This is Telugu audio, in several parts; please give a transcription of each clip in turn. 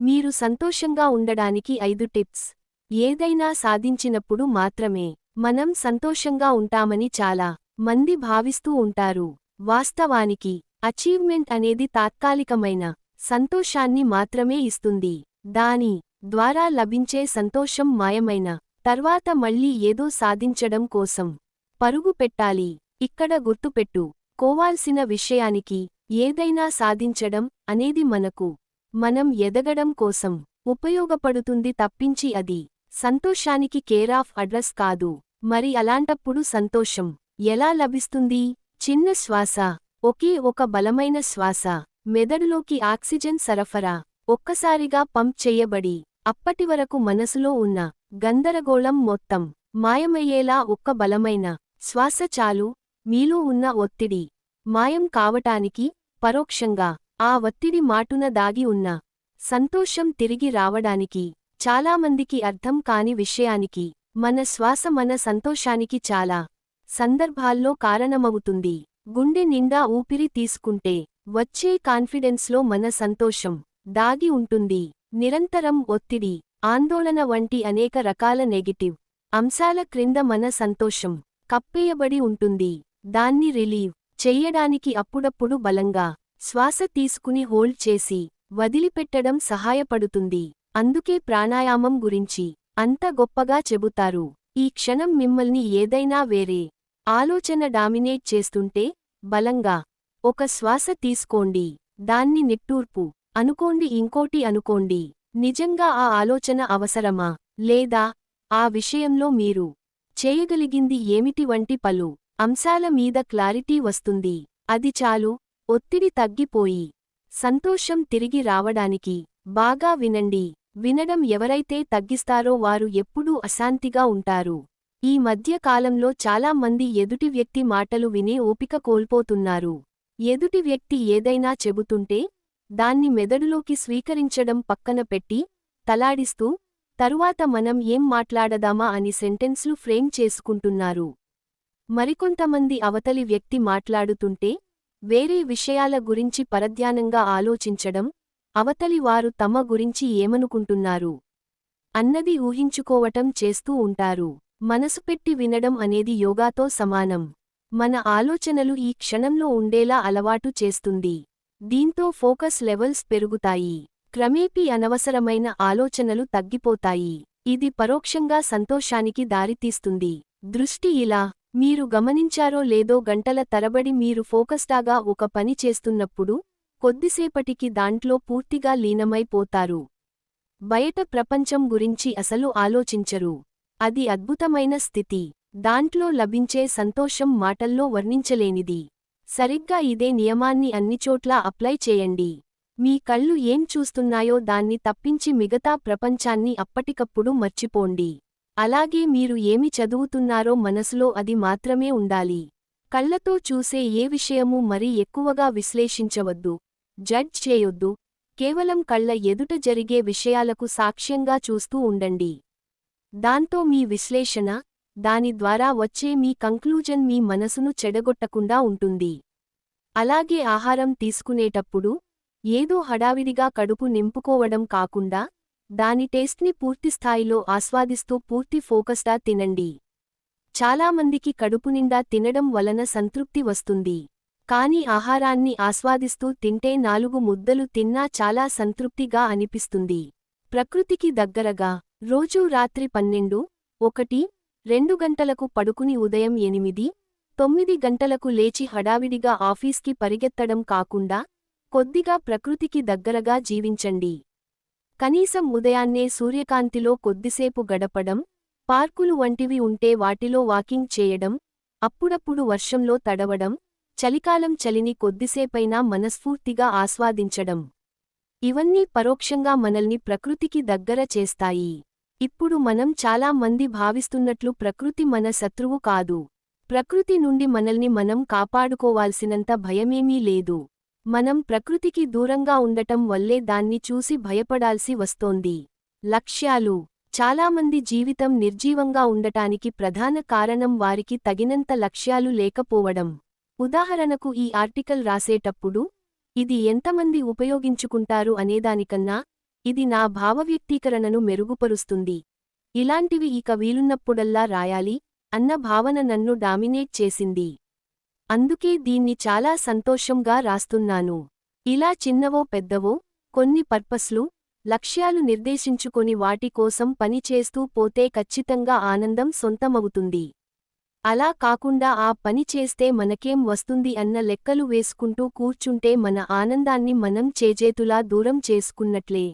మీరు సంతోషంగా ఉండడానికి ఐదు టిప్స్. ఏదైనా సాధించినప్పుడు మాత్రమే. మనం సంతోషంగా ఉంటామని చాలా మంది భావిస్తూ ఉంటారు. వాస్తవానికి అచీవ్మెంట్ అనేది తాత్కాలికమైన సంతోషాన్ని మాత్రమే ఇస్తుంది. దాని ద్వారా లభించే సంతోషం మాయమైన తర్వాత మళ్ళీ ఏదో సాధించడం కోసం పరుగు పెట్టాలి. ఇక్కడ గుర్తుపెట్టు కోవాల్సిన విషయానికి ఏదైనా సాధించడం అనేది మనకు మనం ఎదగడం కోసం ఉపయోగపడుతుంది తప్పించి అది సంతోషానికి కేరాఫ్ అడ్రస్ కాదు. మరి అలాంటప్పుడు సంతోషం ఎలా లభిస్తుంది? చిన్న శ్వాస ఒకే ఒక బలమైన శ్వాస మెదడులోకి ఆక్సిజన్ సరఫరా ఒక్కసారిగా పంప్ చెయ్యబడి అప్పటివరకు మనసులో ఉన్న గందరగోళం మొత్తం మాయమయ్యేలా ఒక్క బలమైన శ్వాస చాలు మీలో ఉన్న ఒత్తిడి మాయం కావటానికి పరోక్షంగా ఆ ఒత్తిడి మాటున దాగి ఉన్న సంతోషం తిరిగి రావడానికి చాలామందికి అర్థం కాని విషయానికి మన శ్వాస మన సంతోషానికి చాలా సందర్భాల్లో కారణమవుతుంది. గుండె నిండా ఊపిరి తీసుకుంటే వచ్చే కాన్ఫిడెన్స్లో మన సంతోషం దాగి ఉంటుంది. నిరంతరం ఒత్తిడి ఆందోళన వంటి అనేక రకాల నెగిటివ్ అంశాల క్రింద మన సంతోషం కప్పేయబడి ఉంటుంది. దాన్ని రిలీవ్ చెయ్యడానికి అప్పుడప్పుడు బలంగా శ్వాస తీసుకుని హోల్డ్ చేసి వదిలిపెట్టడం సహాయపడుతుంది. అందుకే ప్రాణాయామం గురించి అంత గొప్పగా చెబుతారు. ఈ క్షణం మిమ్మల్ని ఏదైనా వేరే ఆలోచన డామినేట్ చేస్తుంటే బలంగా ఒక శ్వాస తీసుకోండి. దాన్ని నిట్టూర్పు అనుకోండి ఇంకోటి అనుకోండి. నిజంగా ఆ ఆలోచన అవసరమా? లేదా ఆ విషయంలో మీరు చేయగలిగింది ఏమిటి వంటి పలు అంశాల మీద క్లారిటీ వస్తుంది. అది చాలు. ఒత్తిడి తగ్గిపోయి సంతోషం తిరిగి రావడానికి బాగా వినండి. వినడం ఎవరైతే తగ్గిస్తారో వారు ఎప్పుడూ అశాంతిగా ఉంటారు. ఈ మధ్య కాలంలో చాలా మంది ఎదుటి వ్యక్తి మాటలు వినే ఓపిక కోల్పోతున్నారు. ఎదుటి వ్యక్తి ఏదైనా చెబుతుంటే దాన్ని మెదడులోకి స్వీకరించడం పక్కన పెట్టి తలాడిస్తూ తరువాత మనం ఏం మాట్లాడదామా? అని సెంటెన్స్లు ఫ్రేమ్ చేసుకుంటున్నారు. మరికొంతమంది అవతలి వ్యక్తి మాట్లాడుతుంటే వేరే విషయాల గురించి పరధ్యానంగా ఆలోచించడం అవతలి వారు తమ గురించి ఏమనుకుంటున్నారు? అన్నది ఊహించుకోవటం చేస్తూ ఉంటారు. మనసు పెట్టి వినడం అనేది యోగాతో సమానం. మన ఆలోచనలు ఈ క్షణంలో ఉండేలా అలవాటు చేస్తుంది. దీంతో ఫోకస్ లెవెల్స్ పెరుగుతాయి. క్రమేపీ అనవసరమైన ఆలోచనలు తగ్గిపోతాయి. ఇది పరోక్షంగా సంతోషానికి దారితీస్తుంది. దృష్టి ఇలా మీరు గమనించారో లేదో గంటల తరబడి మీరు ఫోకస్డాగా ఒక పని చేస్తున్నప్పుడు కొద్దిసేపటికి దాంట్లో పూర్తిగా లీనమైపోతారు. బయట ప్రపంచం గురించి అసలు ఆలోచించరు. అది అద్భుతమైన స్థితి. దాంట్లో లభించే సంతోషం మాటల్లో వర్ణించలేనిది. సరిగ్గా ఇదే నియమాన్ని అన్నిచోట్లా అప్లై చేయండి. మీ కళ్ళు ఏం చూస్తున్నాయో దాన్ని తప్పించి మిగతా ప్రపంచాన్ని అప్పటికప్పుడు మర్చిపోండి. అలాగే మీరు ఏమి చదువుతున్నారో మనసులో అది మాత్రమే ఉండాలి. కళ్ళతో చూసే ఏ విషయమూ మరీ ఎక్కువగా విశ్లేషించవద్దు. జడ్జ్ చేయొద్దు. కేవలం కళ్ళ ఎదుట జరిగే విషయాలకు సాక్ష్యంగా చూస్తూ ఉండండి. దాంతో మీ విశ్లేషణ దాని ద్వారా వచ్చే మీ కంక్లూజన్ మీ మనసును చెడగొట్టకుండా ఉంటుంది. అలాగే ఆహారం తీసుకునేటప్పుడు ఏదో హడావిడిగా కడుపు నింపుకోవడం కాకుండా దాని టేస్ట్ని పూర్తిస్థాయిలో ఆస్వాదిస్తూ పూర్తి ఫోకస్డా తినండి. చాలామందికి కడుపునిండా తినడం వలన సంతృప్తి వస్తుంది. కాని ఆహారాన్ని ఆస్వాదిస్తూ తింటే నాలుగు ముద్దలు తిన్నా చాలా సంతృప్తిగా అనిపిస్తుంది. ప్రకృతికి దగ్గరగా రోజూ రాత్రి పన్నెండు ఒకటి రెండు గంటలకు పడుకుని ఉదయం ఎనిమిది తొమ్మిది గంటలకు లేచి హడావిడిగా ఆఫీస్కి పరిగెత్తడం కాకుండా కొద్దిగా ప్రకృతికి దగ్గరగా జీవించండి. కనీసం ఉదయాన్నే సూర్యకాంతిలో కొద్దిసేపు గడపడం పార్కులు వంటివి ఉంటే వాటిలో వాకింగ్ చేయడం అప్పుడప్పుడు వర్షంలో తడవడం చలికాలం చలిని కొద్దిసేపైనా మనస్ఫూర్తిగా ఆస్వాదించడం. ఇవన్నీ పరోక్షంగా మనల్ని ప్రకృతికి దగ్గర చేస్తాయి. ఇప్పుడు మనం చాలా మంది భావిస్తున్నట్లు ప్రకృతి మన శత్రువు కాదు. ప్రకృతి నుండి మనల్ని మనం కాపాడుకోవాల్సినంత భయమేమీ లేదు. మనం ప్రకృతికి దూరంగా ఉండటం వల్లే దాన్ని చూసి భయపడాల్సి వస్తోంది. లక్ష్యాలు. చాలామంది జీవితం నిర్జీవంగా ఉండటానికి ప్రధాన కారణం వారికి తగినంత లక్ష్యాలు లేకపోవడం. ఉదాహరణకు ఈ ఆర్టికల్ రాసేటప్పుడు ఇది ఎంతమంది ఉపయోగించుకుంటారు అనేదానికన్నా ఇది నా భావవ్యక్తీకరణను మెరుగుపరుస్తుంది. ఇలాంటివి ఇక వీలున్నప్పుడల్లా రాయాలి అన్న భావన నన్ను డామినేట్ చేసింది. అందుకే దీన్ని చాలా సంతోషంగా రాస్తున్నాను. ఇలా చిన్నవో పెద్దవో కొన్ని పర్పస్లు లక్ష్యాలు నిర్దేశించుకొని వాటి కోసం పని చేస్తూ పోతే ఖచ్చితంగా ఆనందం సొంతమవుతుంది. అలా కాకుండా ఆ పని చేస్తే మనకేం వస్తుంది అన్న లెక్కలు వేసుకుంటూ కూర్చుంటే మన ఆనందాన్ని మనం చేజేతులా దూరం చేసుకున్నట్లే.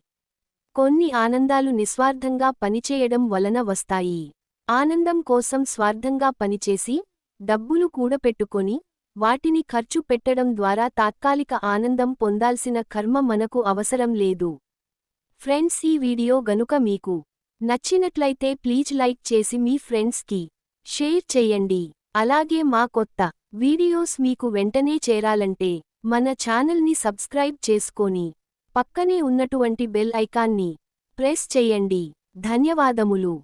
కొన్ని ఆనందాలు నిస్వార్థంగా పనిచేయడం వలన వస్తాయి. ఆనందం కోసం స్వార్థంగా పనిచేసి డబ్బులు కూడపెట్టుకొని వాటిని ఖర్చు పెట్టడం ద్వారా తాత్కాలిక ఆనందం పొందాల్సిన కర్మ మనకు అవసరం లేదు. ఫ్రెండ్స్ ఈ వీడియో గనుక మీకు నచ్చినట్లయితే ప్లీజ్ లైక్ చేసి మీ ఫ్రెండ్స్కి షేర్ చెయ్యండి అలాగే మా కొత్త వీడియోస్ మీకు వెంటనే చేరాలంటే మన ఛానల్ని సబ్స్క్రైబ్ చేసుకొని పక్కనే ఉన్నటువంటి బెల్ ఐకాన్ని ప్రెస్ చెయ్యండి ధన్యవాదములు.